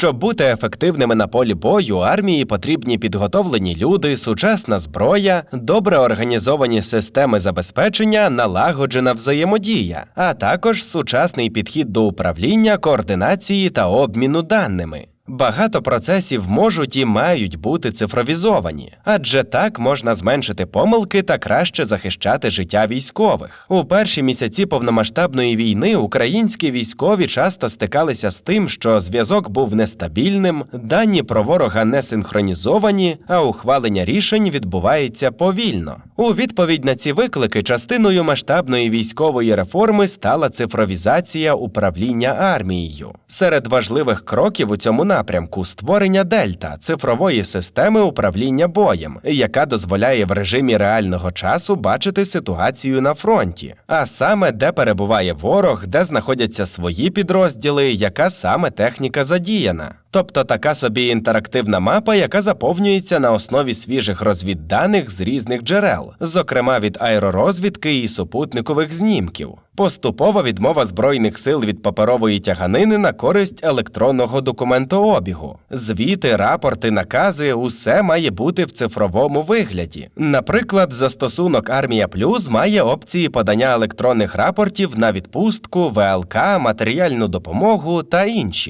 Щоб бути ефективними на полі бою, армії потрібні підготовлені люди, сучасна зброя, добре організовані системи забезпечення, налагоджена взаємодія, а також сучасний підхід до управління, координації та обміну даними. Багато процесів можуть і мають бути цифровізовані, адже так можна зменшити помилки та краще захищати життя військових. У перші місяці повномасштабної війни українські військові часто стикалися з тим, що зв'язок був нестабільним, дані про ворога не синхронізовані, а ухвалення рішень відбувається повільно. У відповідь на ці виклики частиною масштабної військової реформи стала цифровізація управління армією. Серед важливих кроків у цьому напрямку створення Дельта цифрової системи управління боєм, яка дозволяє в режимі реального часу бачити ситуацію на фронті, а саме де перебуває ворог, де знаходяться свої підрозділи, яка саме техніка задіяна. Тобто така собі інтерактивна мапа, яка заповнюється на основі свіжих розвідданих з різних джерел, зокрема від аеророзвідки і супутникових знімків. Поступова відмова збройних сил від паперової тяганини на користь електронного документообігу. Звіти, рапорти, накази усе має бути в цифровому вигляді. Наприклад, застосунок Армія Плюс має опції подання електронних рапортів на відпустку, ВЛК, матеріальну допомогу та інші.